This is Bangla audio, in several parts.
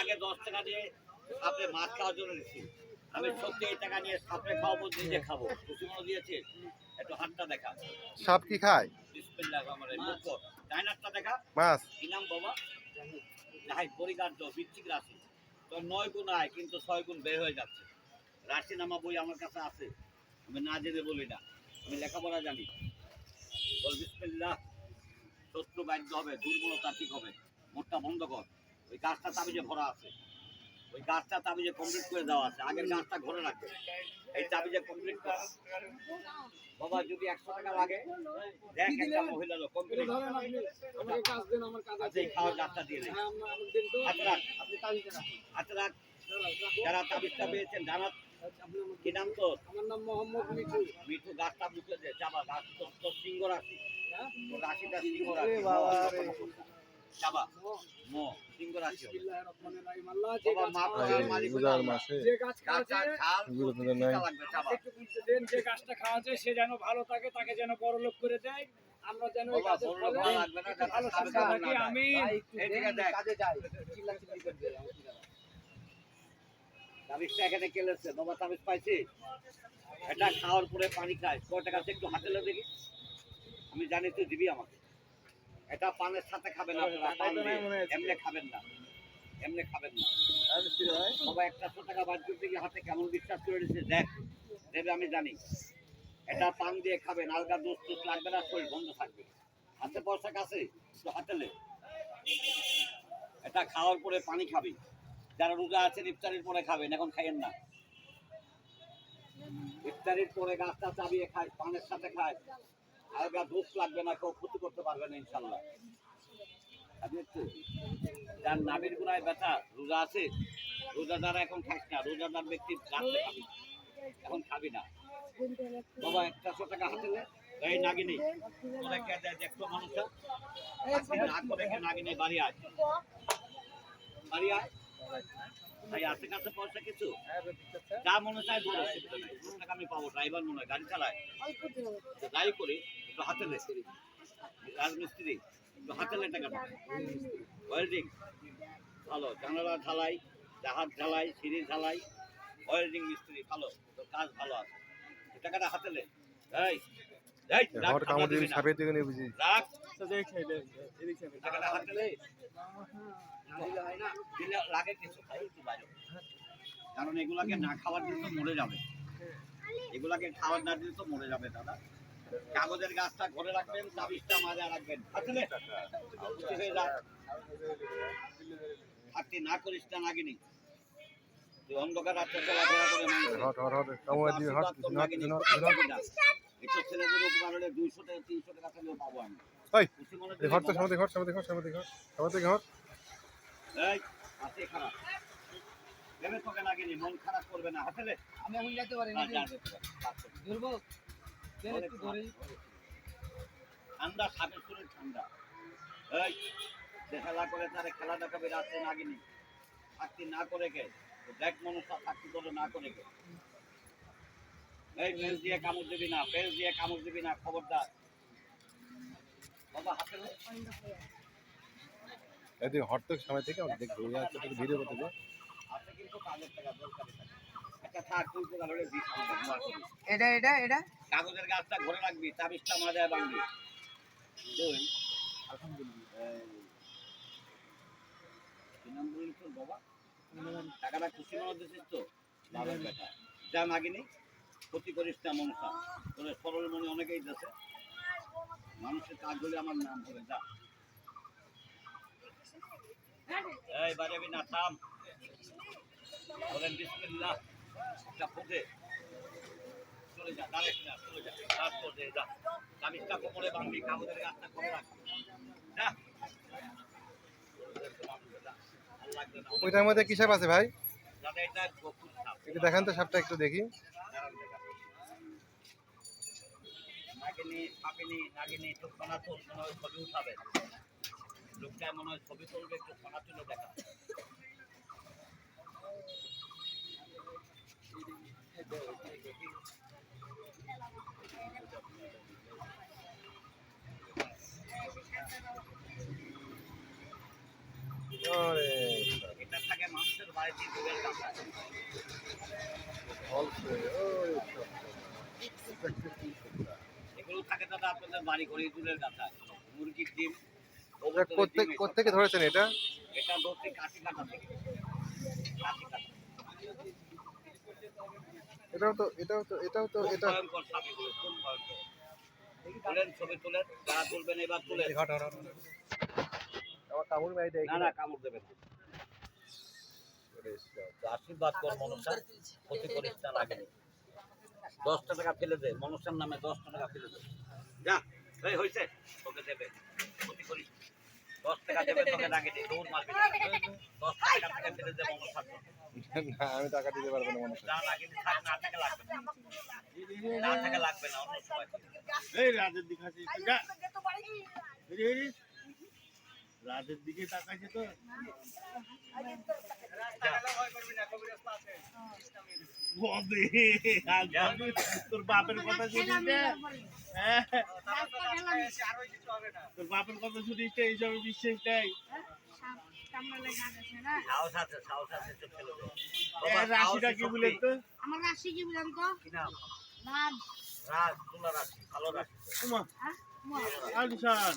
আগে দশ টাকা দিয়ে সাপে মাছ খাওয়ার জন্য নিচ্ছি আমি সত্যি এই টাকা নিয়ে সাপে খাওয়াবো নিজে খাব। মনে দিয়েছে একটু হাতটা দেখা। সাপ কি খায়? ডাইনারটা দেখা। মাছ? কি নাম বাবা? যাই পরিকার্য বৃশ্চিক রাশি। তো নয় গুণ আয় কিন্তু ছয় গুণ বের হয়ে যাচ্ছে। রাশি নামা বই আমার কাছে আছে। আমি না জেনে বলি না। আমি লেখাপড়া জানি। বল বিসমিল্লাহ। শত্রু বাধ্য হবে দুর্বলতা ঠিক হবে। মোটটা বন্ধ কর। ওই গাছটা তাবিজে ভরা আছে। ওই গাছটা তাবিজে কমপ্লিট করে দেওয়া আছে। আগের গাছটা ঘরে রাখবে। এই তাবিজে কমপ্লিট করা। বাবা যদি একশো টাকা লাগে দেখ একটা মহিলা লোক কমপ্লিট কাজ আচ্ছা এই খাওয়ার গাছটা দিয়ে তো। হাত রাখ। যারা তাবিজটা পেয়েছেন আপনি আমাকে- কি নাম তোর? আমার নাম মোহাম্মদ মিঠু। মিঠু গাছটা মুখে দে। চাবা গাছ তোর সিংহ রাশি। হ্যাঁ? রাশিটা সিংহ রাশি। যে গাছটা সে যেন ভালো থাকে তাকে যেন করে দেয়। আমরা যেন ভালো থাকি আমি তাবিজটা এখানে কেলেছে বাবা তাবিজ পাইছি? এটা খাওয়ার পরে পানি খায়। টাকা একটু হাতে লে দেখি। আমি জানি তুই দিবি আমাকে। এটা পানের সাথে খাবেন আপনারা পান দিয়ে। এমনি খাবেন না এমনি খাবেন না। বাবা টাকা বাদ করতে গিয়ে হাতে কেমন বিশ্বাস করে দিচ্ছে দেখ দেবে আমি জানি। এটা পান দিয়ে খাবেন আলগা দোষ টোষ লাগবে না শরীর বন্ধ থাকবে। হাতে পয়সা কাছে তো হাতে লে এটা খাওয়ার পরে পানি খাবে। যারা রোজা আছেন ইফতারির পরে খাবেন এখন খাইয়েন না। ইফতারির পরে গাছটা চাবিয়ে খায় পানের সাথে খায়। আলগা দোষ লাগবে না কেউ ক্ষতি করতে পারবে না ইনশাল্লাহ যার নাবির গোড়ায় ব্যথা রোজা আছে রোজাদার এখন খাস না রোজাদার ব্যক্তি রাত্রে খাবি এখন খাবি না। বাবা একশো টাকা হাতে নে এই নাগিনি। তোরা কে দেয় দেখতো মানুষ না করে নাগিনি বাড়ি আয়। বাড়ি আয়। ভাই আছে কাছে পয়সা কিছু? যা মনে চায় ধরো টাকা আমি পাবো ড্রাইভার মনে হয় গাড়ি চালায়। যাই করি একটু হাতে নে রাজমিস্ত্রি একটু হাতে নে টাকাটা। ওয়েল্ডিং ভালো। জানালা ঢালাই জাহাজ ঢালাই সিঁড়ি ঢালাই ওয়েল্ডিং মিস্ত্রি ভালো। তো কাজ ভালো আছে। টাকাটা হাতে এই কারণ এগুলাকে না খাওয়ার দিলে তো মরে যাবে। এগুলাকে খাওয়ার না দিলে তো মরে যাবে দাদা। কাগজের গাছটা ঘরে রাখবেন তাবিজটা মাজায় রাখবেন। আসলে থাকতে না করিস না নাগিনি। তুই অন্ধকার রাত্রে চলাফেরা করে মানুষ হট হট হট কামড় দিবি হট আশীর্বাদ কর হট নাগিনি, একটু ছেলেদের উপকার হলে দুইশো টাকা তিনশো টাকা থাকলেও পাবো আমি। ওই খুশি এই ঘর তো সামনে ঘর সামনে ঘর সামনে ঘর সামনে ঘর। এই আছে খারাপ। ভেবে তোকে নাগিনি মন খারাপ করবে না। আমি এখন যেতে পারি না, যা ঠান্ডা সাপের শরীর ঠান্ডা। এই যে খেলা করে তারে খেলা দেখাবে রাত্রে নাগিনি। থাকতি না করে কে? দেখ মনসা থাকতি করে না করে কে? এই পেজ দিয়ে কামড় দিবি না পেজ দিয়ে কামড় দিবি না খবরদার। বাবা হাতে। এদিকে হট তো সামনে থেকে একটু ভিডিও করতে যা মাগিনি, ক্ষতি করিস না মনসা। তোর সরল মনে অনেকেই দেশে মানুষের কাজ হলে আমার নাম হবে যা। এই, বাজাবি না বলেন বিসমিল্লাহ একটা ফুটে চলে যা দাঁড়িয়ে না চলে যা কাজ করতে যা। কামিজটা কোমরে বাঁধবি কাগজের গাছটা করে রাখবি যা। ওইটার মধ্যে কি সাপ আছে ভাই? দাদা এটা একটু দেখান তো সাপটা একটু দেখি। তুল মনে হয় ছবি তুলবে একটু সোনা তুলে দেখা। এগুলো থাকে দাদা আপনাদের বাড়ি করে দুধের কাঁচা মুরগির ডিম কোথেকে ধরেছেন এটা? এটা ধরতে কাশি কাটা থেকে। এটাও তো এটাও তো এটাও তো এটা। তোলেন ছবি তোলেন যারা তুলবেন এবার তুলেন। আমার কামড় ভাই দেয় না না কামড় দেবেন আশীর্বাদ কর মনসার ক্ষতি করিস না দশটা টাকা ফেলে দে মনসার নামে দশটা টাকা ফেলে দে। যা হয়েছে তোকে দেবে। ক্ষতি করিস। দশ টাকা দেবে তোকে লাগেনি দৌড় মারবি দশ টাকা থেকে ফেলে দে মনসার জন্য। না আমি টাকা দিতে পারব না মনে যা লাগেনি থাক না থেকে লাগবে না লাগবে না অন্য সময় এই। রাতের দিকে তাকাইছে তো। আর তোর বাপের কথা শুনিস হ্যাঁ, তোর বাপের কথা শুনিস এইসব বিশ্বাস নেই। রাশিটা কি বলেন তো? আমার রাশি কি বলেন তো? রাজ। রাজ ভালো রাশি। হ্যাঁ? আনসান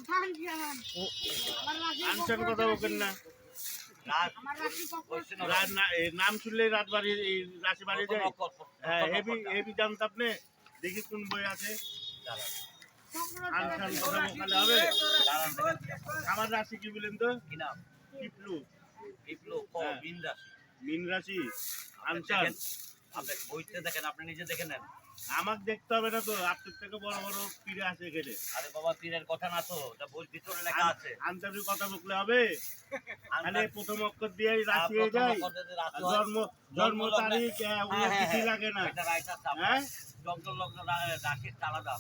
আমার রাশি আনসান কথা বলবেন না নাম শুনলে রাত বাড়ি এই রাশি বাড়ি যায়। হ্যাঁ হেভি হেভি জানতে আপনি? দেখি কোন বই আছে। আনসান কথা হবে। আমার রাশি কি বলেন তো? কি নাম? টিপলু বিপ্লব ক হ্যাঁ। রাশি? মিন রাশি। আনসান আপনি বইতে দেখেন আপনি নিজে দেখে নেন। আমাকে দেখতে হবে না তো আপনার থেকে বড় বড় পীরে আছে এখানে। আরে বাবা পীরের কথা না তো এটা বই ভিতরে লেখা আছে। আনসারের কথা বললে হবে? মানে প্রথম অক্ষর দিয়ে রাশি হয়ে যায়। জন্ম জন্ম তারিখ আহ, হ্যাঁ, ওগুলো হ্যাঁ, হ্যাঁ, লাগে না। হ্যাঁ? লগ্ন লগ্ন রাশির আলাদা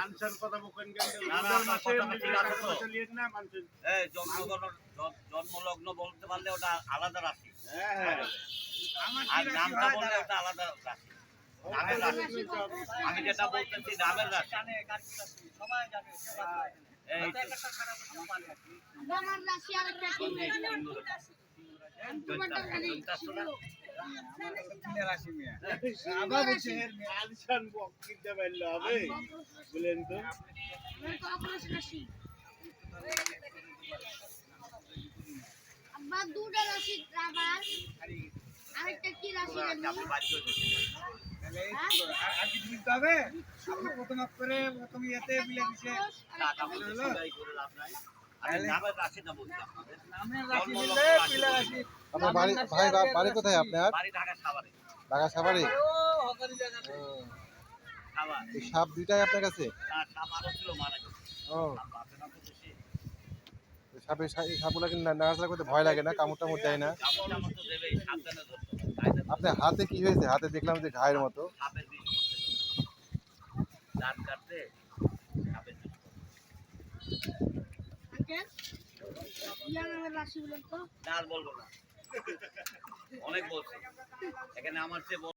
আনসার কথা বলবেন কেন? না, না, কথাটা ঠিক আছে তো। না মানুষের এই জন্মগ্রহণ জ- জন্ম লগ্ন বলতে পারলে ওটা আলাদা রাশি। আর নামটা বললে ওটা আলাদা রাশি। নামের রাশি। আমি যেটা বলতেছি নামের রাশি। এই আমার রাশি আর একটা কি বলেন তো আব্বা দুটা রাশি আবার আরেকটা কি রাশি বাড়ি। হ্যাঁ? করে। আপনার ভাই কোথায় আপনার ঢাকা সাভারে সাপ দুইটাই আপনার কাছে গেছে ও সাপ সাপগুলো কি নাড়াচাড়া করতে ভয় লাগে না কামড় টামড় দেয় না। আপনার হাতে কি হয়েছে? হাতে দেখলাম যে ঘায়ের মতো। অনেক বলছি। এখানে আমার চেয়ে